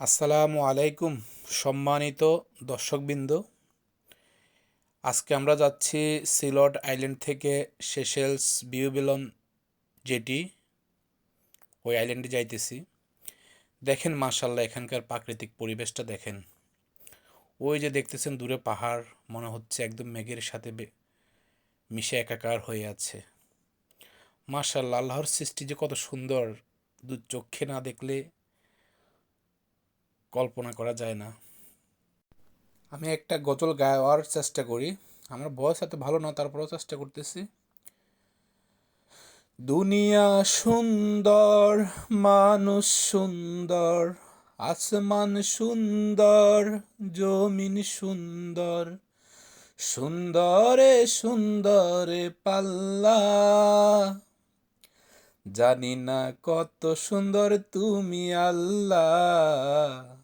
আসসালামু আলাইকুম, সম্মানিত দর্শকবৃন্দ। আজকে আমরা যাচ্ছি সিলট আইল্যান্ড থেকে সেশেলস বিউবেলন যেটি, ওই আইল্যান্ডে যাইতেছি। দেখেন মাশাল্লাহ এখানকার প্রাকৃতিক পরিবেশটা দেখেন। ওই যে দেখতেছেন দূরে পাহাড়, মনে হচ্ছে একদম মেঘের সাথে মিশে একাকার হয়ে আছে। মাশাল্লাহ আল্লাহর সৃষ্টি যে কত সুন্দর। দু চক্ষে না দেখলে কল্পনা করা যায় না। আমি একটা গজল গাওয়ার চেষ্টা করি। আমার বয়স এত ভালো না, তারপরেও চেষ্টা করতেছি। দুনিয়া সুন্দর, মানুষ সুন্দর, আসমান সুন্দর, জমিন সুন্দর, সুন্দরে সুন্দরে পাল্লা। জানি না কত সুন্দর তুমি আল্লাহ।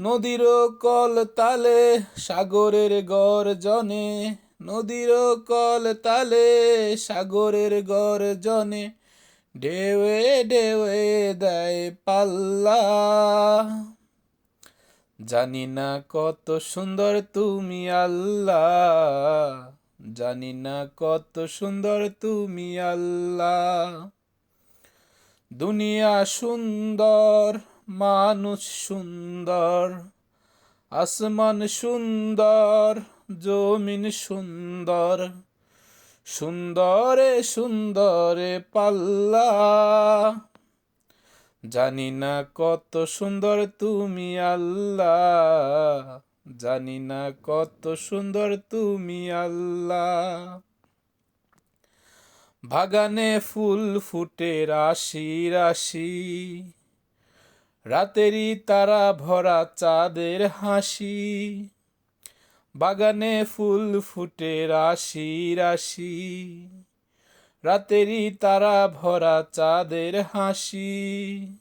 নদীর কল তালে, সাগরের গর্জনে। নদীর কল তালে, সাগরের গর্জনে। ঢেউয়ে ঢেউয়ে দেয় পাল্লা। জানি না কত সুন্দর তুমি আল্লাহ। জানি না কত সুন্দর তুমি আল্লাহ। দুনিয়া সুন্দর মানুষ সুন্দর, আসমান সুন্দর, জমিন সুন্দর, সুন্দরে সুন্দরে পাল্লা। জানি না কত সুন্দর তুমি আল্লাহ, জানি না কত সুন্দর তুমি আল্লাহ। বাগানে ফুল ফুটে রাশি রাশি রাতেরই তারা ভরা চাঁদের হাসি। বাগানে ফুল ফুটে রাশি রাশি। রাতেরই তারা ভরা চাঁদের হাসি।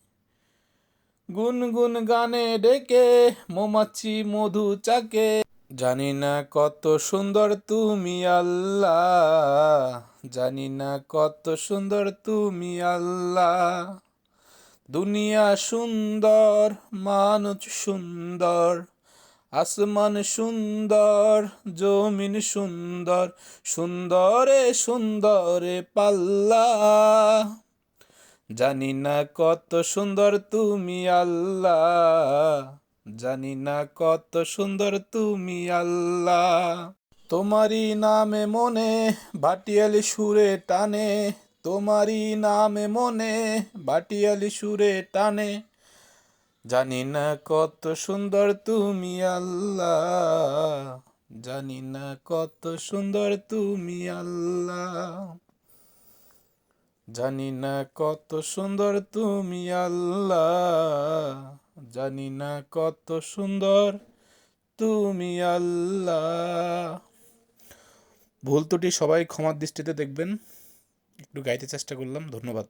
গুনগুন গানে ডেকে মৌমাছি মধু চাকে। জানি না কত সুন্দর তুমি আল্লাহ। জানি না কত সুন্দর তুমি আল্লাহ। দুনিয়া সুন্দর, মানুষ সুন্দর, আসমান সুন্দর, জমিন সুন্দর, সুন্দরে সুন্দরে পাল্লা। জানি না কত সুন্দর তুমি আল্লাহ, জানি না কত সুন্দর তুমি আল্লাহ। তোমারই নামে মনে ভাটিয়ালি সুরে টানে তোমারই নামে মনে বাটিয়ালি সুরে টানে। জানি না কত সুন্দর তুমি আল্লাহ। জানি না কত সুন্দর তুমি আল্লাহ। জানি না কত সুন্দর তুমি আল্লাহ। জানি না কত সুন্দর তুমি আল্লাহ। ভুল ত্রুটি সবাই ক্ষমার দৃষ্টিতে দেখবেন। একটু গাইতে চেষ্টা করলাম ধন্যবাদ।